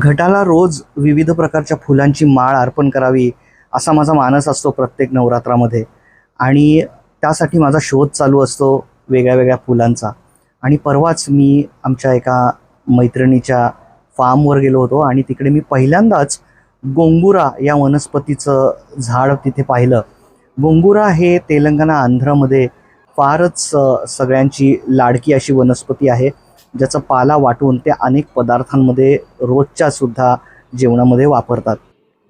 घटाला रोज विविध प्रकारच्या फुलांची माळ अर्पण करावी असा माझा मानस असतो प्रत्येक नवरात्रामध्ये. आणि त्यासाठी माझा शोध चालू असतो वेगळ्या वेगळ्या फुलांचा. आणि परवाच मी आमच्या एका मैत्रिणीच्या फार्मवर गेलो होतो आणि तिकडे मी पहिल्यांदाच गोंगुरा या वनस्पतीचं झाड तिथे पाहिलं. गोंगुरा हे तेलंगणा आंध्रमध्ये फारच सगळ्यांची लाडकी अशी वनस्पती आहे. ज्याचा पाला वाटून ते अनेक पदार्थांमध्ये रोजच्या सुद्धा जेवणामध्ये वापरतात.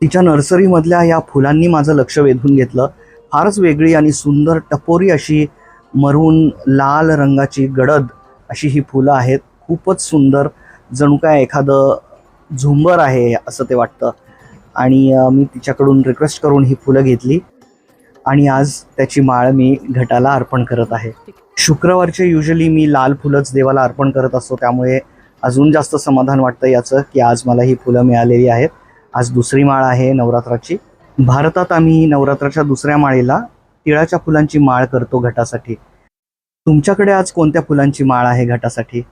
तिच्या नर्सरीमधल्या या फुलांनी माझं लक्ष वेधून घेतलं. फारच वेगळी आणि सुंदर टपोरी अशी मरून लाल रंगाची गडद अशी ही फुलं आहेत. खूपच सुंदर. जणू काय एखादं झुंबर आहे असं ते वाटतं. आणि मी तिच्याकडून रिक्वेस्ट करून ही फुलं घेतली. आणि आज त्याची माळ मी घटाला अर्पण करत आहे. शुक्रवारचे युजली मी लाल फुलंच देवाला अर्पण करत असतो. त्यामुळे अजून जास्त समाधान वाटतं याचं की आज मला ही फुलं मिळालेली आहेत. आज दुसरी माळ आहे नवरात्राची. भारतात आम्ही नवरात्राच्या दुसऱ्या माळेला तिळाच्या फुलांची माळ करतो घटासाठी. तुमच्याकडे आज कोणत्या फुलांची माळ आहे घटासाठी?